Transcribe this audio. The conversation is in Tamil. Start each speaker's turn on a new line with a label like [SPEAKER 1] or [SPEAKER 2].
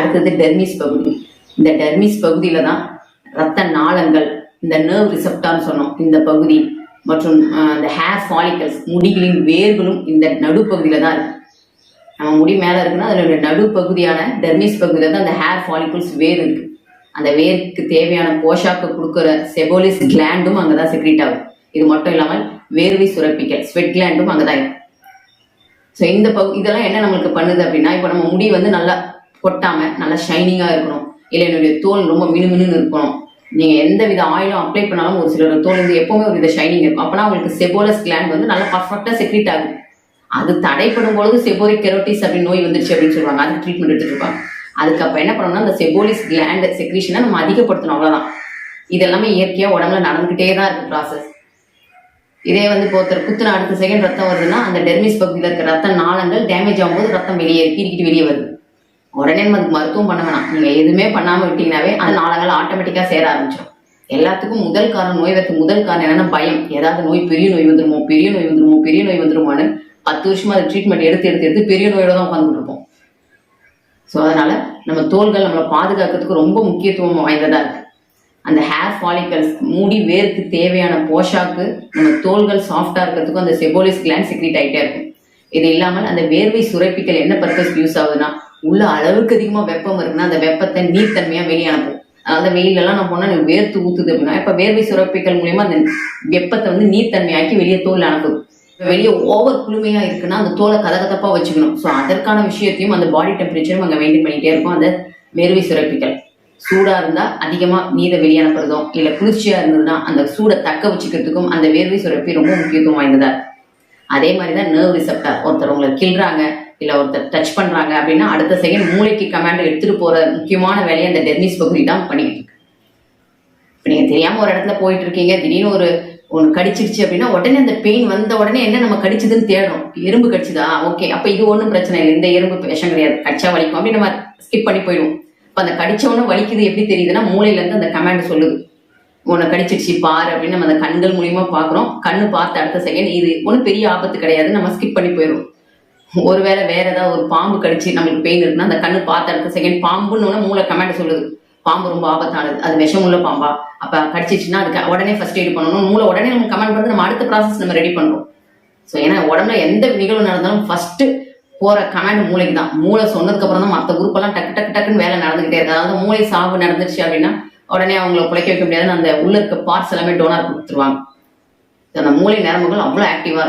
[SPEAKER 1] அடுத்தது டெர்மிஸ் பகுதி. இந்த டெர்மிஸ் பகுதியில தான் ரத்த நாளங்கள் இந்த நர்வ் ரிசப்டான்னு சொன்னோம். இந்த பகுதி மற்றும் இந்த ஹேர் ஃபாலிகல்ஸ் முடிகளின் வேர்களும் இந்த நடுப்பகுதியில தான் இருக்கு. நம்ம முடி மேல இருக்குன்னா அதோட நடுப்பகுதியான டெர்மிஸ் பகுதியில தான் அந்த ஹேர் ஃபாலிக்கல்ஸ் வேர் இருக்கு. அந்த வேருக்கு தேவையான போஷாக்கு கொடுக்குற செபோலிஸ் கிளாண்டும் அங்கதான் செக்ரீட் ஆகும். இது மட்டும் இல்லாமல் வேர்வை சுரப்பிக்கல் ஸ்வெட் கிளாண்டும் அங்கதான் இருக்கு. ஸோ இந்த பகு இதெல்லாம் என்ன நம்மளுக்கு பண்ணுது அப்படின்னா இப்போ நம்ம முடி வந்து நல்லா கொட்டாம நல்லா ஷைனிங்காக இருக்கணும். இல்லை என்னுடைய தோல் ரொம்ப மினுமினுன்னு இருக்கணும். நீங்க எந்த வித ஆயிலும் அப்ளை பண்ணாலும் ஒரு சிலர் தோல் வந்து எப்பவுமே ஒரு வித ஷைனிங் இருக்கும். அப்பனா உங்களுக்கு செபோலஸ் கிளாண்ட் வந்து நல்லா பர்ஃபெக்டா செக்ரீட் ஆகும். அது தடைப்படும் பொழுது செபோரிக் கெரோட்டிஸ் அப்படின்னு நோய் வந்துருச்சு அப்படின்னு சொல்லுவாங்க. அதுக்கு ட்ரீட்மெண்ட் எடுத்துட்டு இருப்பாங்க அதுக்கு என்ன பண்ணணும்னா அந்த செபோலிஸ் கிளாண்ட் செக்ரீஷனை நம்ம அதிகப்படுத்தணும் அவ்வளவுதான். இதெல்லாமே இயற்கையா உடம்புல நடந்துகிட்டே தான் இருக்கு ப்ராசஸ் இதே வந்து இப்போ ஒருத்தர் குத்துன அடுத்த செகண்ட் ரத்தம் வருதுன்னா அந்த டெர்மிஸ் பகுதியில் இருக்க ரத்த நாளங்கள் டேமேஜ் ஆகும்போது ரத்தம் வெளியே கீறிக்கிட்டு வெளியே வருது. உடனே நமக்கு அதுக்கு மருத்துவம் பண்ண வேணாம். நீங்க எதுவுமே பண்ணாம விட்டீங்கன்னாவே அது நாளங்கள் ஆட்டோமேட்டிக்கா சேர ஆரம்பிச்சிடும் எல்லாத்துக்கும் முதல் காரணம் நோய் வரது முதல் காரணம் என்னன்னா பயம். ஏதாவது நோய் பெரிய நோய் வந்துருமோ பெரிய நோய் வந்துருமோ பெரிய நோய் வந்துருமோன்னு பத்து வருஷமா அது ட்ரீட்மெண்ட் எடுத்து எடுத்து எடுத்து பெரிய நோயோட தான் உட்காந்துட்டு இருப்போம். ஸோ அதனால நம்ம தோள்கள் நம்மளை பாதுகாக்கிறதுக்கு ரொம்ப முக்கியத்துவம் வாய்ந்ததா இருக்கு. அந்த ஹேர் ஃபாலிக்கல்ஸ் மூடி வேருக்கு தேவையான போஷாக்கு நம்ம தோள்கள் சாஃப்டா இருக்கிறதுக்கும் அந்த செபோலிஸ் கிளான் செக்ரீட் ஆகிட்டே இருக்கும். இது இல்லாமல் அந்த வேர்வை சுரப்பிக்கல் என்ன பர்பஸ் யூஸ் ஆகுதுன்னா உள்ள அளவுக்கு அதிகமா வெப்பம் இருக்குன்னா அந்த வெப்பத்தை நீர்த்தன்மையா வெளியே அனுப்பும். அந்த வெயில எல்லாம் நம்ம போனா எனக்கு வேர்த்து ஊத்துது அப்படின்னா இப்ப வேர்வை சுரப்பிகள் மூலியமா அந்த வெப்பத்தை வந்து நீர்த்தன்மையாக்கி வெளியே தோல் அனுப்பும் வெளியே ஓவர் குளுமையா இருக்குன்னா அந்த தோலை கதகதப்பா வச்சுக்கணும். ஸோ அதற்கான விஷயத்தையும் அந்த பாடி டெம்பரேச்சரும் அங்க மெயின்டைன் பண்ணிட்டே இருக்கும். அந்த வேர்வை சுரப்பிகள். சூடா இருந்தா அதிகமா நீரை வெளியே அனுப்புறதோ இல்ல குளிர்ச்சியா இருந்ததுன்னா அந்த சூடை தக்க வச்சுக்கிறதுக்கும் அந்த வேர்வை சுரப்பி ரொம்ப முக்கியத்துவம் வாய்ந்ததா? அதே மாதிரி தான் நர்வ் ரிசப்டர் ஒருத்தர் உங்களை கிள்றாங்க. இல்ல ஒருத்தர் டச் பண்றாங்க அப்படின்னா அடுத்த செகண்ட் மூளைக்கு கமாண்ட் எடுத்துட்டு போற முக்கியமான வேலையை அந்த டெர்மிஸ் பகுதி தான் பண்ணிட்டு இருக்கு. இப்போ நீங்க தெரியாம ஒரு இடத்துல போயிட்டு இருக்கீங்க திடீர்னு ஒரு ஒன்று கடிச்சிருச்சு அப்படின்னா உடனே அந்த பெயின் வந்த உடனே என்ன நம்ம கடிச்சதுன்னு தேடும் எறும்பு கடிச்சுதா? ஓகே. அப்ப இது ஒன்றும் பிரச்சனை இல்லை. இந்த எறும்பு விஷம் கிடையாது. கடிச்சா வலிக்கும். அப்படி நம்ம ஸ்கிப் பண்ணி போயிடுவோம். இப்ப அந்த கடிச்சவனும் உடனே வலிக்குது எப்படி தெரியுதுன்னா மூளையிலேருந்து அந்த கமாண்ட் சொல்லுது. உன்னை கடிச்சிருச்சு பாரு அப்படின்னு நம்ம அந்த கண்கள் மூலியமா பாக்குறோம் கண்ணு பார்த்த அடுத்த செகண்ட் இது ஒன்றும் பெரிய ஆபத்து கிடையாது. நம்ம ஸ்கிப் பண்ணி போயிடும் ஒருவேளை வேற ஏதாவது ஒரு பாம்பு கடிச்சு நம்மளுக்கு பெயின் இருக்குன்னா அந்த கண்ணு பார்த்த அடுத்த செகண்ட் பாம்புன்னு மூளை கமெண்ட் சொல்லுது. பாம்பு ரொம்ப ஆபத்தானது. அது விஷமுள்ள பாம்பா. அப்ப கடிச்சிச்சுன்னா அதுக்கு உடனே ஃபர்ஸ்ட் எய்ட் பண்ணணும். மூளை உடனே நம்ம கமெண்ட் பண்ணி நம்ம அடுத்த ப்ராசஸ் நம்ம ரெடி பண்றோம். ஸோ ஏன்னா உடம்புல எந்த நிகழ்வு நடந்தாலும் ஃபர்ஸ்ட் போற கமாண்ட் மூளைக்கு தான் மூளை சொன்னதுக்கு அப்புறம் தான் மற்ற குரூப் எல்லாம் டக்கு டக்கு டக்குன்னு வேலை நடந்துகிட்டே இருக்கு. அதாவது மூளை சாவு நடந்துச்சு அப்படின்னா உடனே அவங்கள பிழைக்க வைக்க முடியாதுன்னு அந்த உள்ள இருக்க பார்ட்ஸ் எல்லாமே டோனார் கொடுத்துருவாங்க. அந்த மூளை நரம்புகள் அவ்வளோ ஆக்டிவா இருக்கும்.